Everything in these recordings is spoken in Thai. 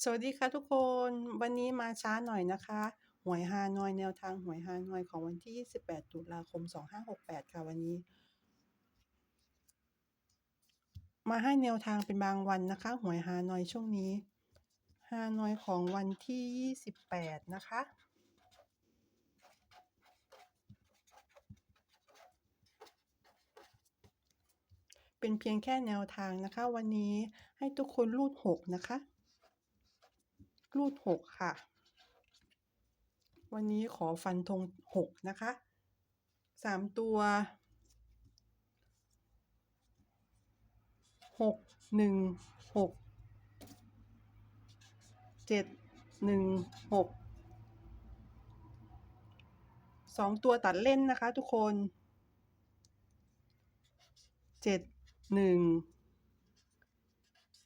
สวัสดีค่ะทุกคนวันนี้มาช้าหน่อยนะคะ หวยฮานอยแนวทางหวยฮานอยของวันที่ 28 ตุลาคม 2568 ค่ะวันนี้ มาให้แนวทางเป็นบางวันนะคะ หวยฮานอยช่วงนี้ฮานอยของวันที่ 28 นะคะเป็นเพียงแค่แนวทางนะคะ วันนี้ให้ทุกคนรูด6นะคะ รูดหกค่ะ วันนี้ขอฟันธงหกนะคะสามตัวหกหนึ่งหกเจ็ดหนึ่งหกสองตัวตัดเล่นนะคะทุกคนเจ็ดหนึ่ง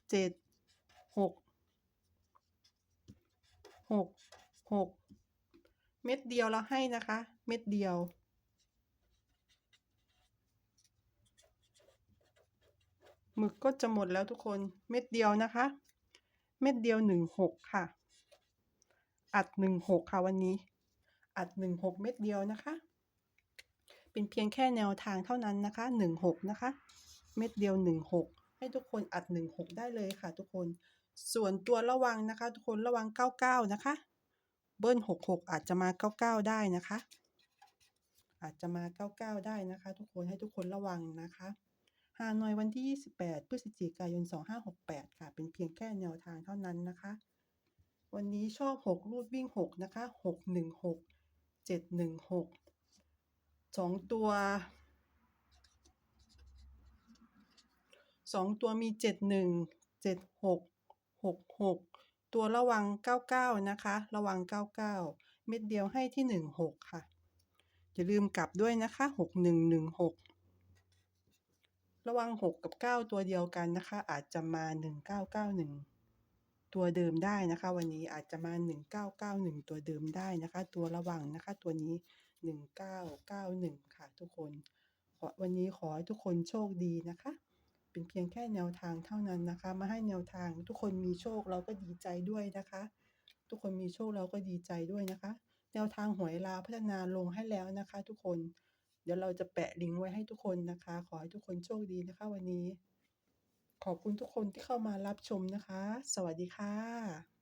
เจ็ดหก หกหกเม็ดเดียวเราให้นะคะ เม็ดเดียว หมึกก็จะหมดแล้วทุกคนเม็ดเดียวนะคะ เม็ดเดียว16ค่ะ อัด16ค่ะวันนี้ อัด16เม็ดเดียวนะคะ เป็นเพียงแค่แนวทางเท่านั้นนะคะ16นะคะ เม็ดเดียว16ให้ทุกคนอัด16ได้เลยค่ะทุกคน ส่วนตัวระวังนะคะทุกคนระวัง 99 นะคะ เบิ้ล 66 อาจจะมา 99 ได้นะคะ อาจจะมา 99 ได้นะคะ ทุกคนให้ทุกคนระวังนะคะฮานอยวันที่ 28 พฤศจิกายน 2568 ค่ะ เป็นเพียงแค่แนวทางเท่านั้นนะคะ วันนี้ชอบ 6 รูดวิ่ง 6 นะคะ 616 716 2 ตัว 2 ตัวมี 71 76 66 ตัวระวัง 99 นะคะ ระวัง 99 เม็ดเดียวให้ที่ 16 ค่ะ อย่าลืมกลับด้วยนะคะ 6116 ระวัง 6 กับ 9 ตัวเดียวกันนะคะ อาจจะมา 1991 ตัวเดิมได้นะคะ วันนี้อาจจะมา 1991 ตัวเดิมได้นะคะ ตัวระวังนะคะ ตัวนี้ 1991 ค่ะ ทุกคนวันนี้ขอให้ทุกคนโชคดีนะคะ เป็นเพียงแค่แนวทางเท่านั้นนะคะ มาให้แนวทาง ทุกคนมีโชคเราก็ดีใจด้วยนะคะ ทุกคนมีโชคเราก็ดีใจด้วยนะคะ แนวทางหวยลาวพัฒนาลงให้แล้วนะคะ ทุกคน เดี๋ยวเราจะแปะลิงก์ไว้ให้ทุกคนนะคะ ขอให้ทุกคนโชคดีนะคะ วันนี้ ขอบคุณทุกคนที่เข้ามารับชมนะคะ สวัสดีค่ะ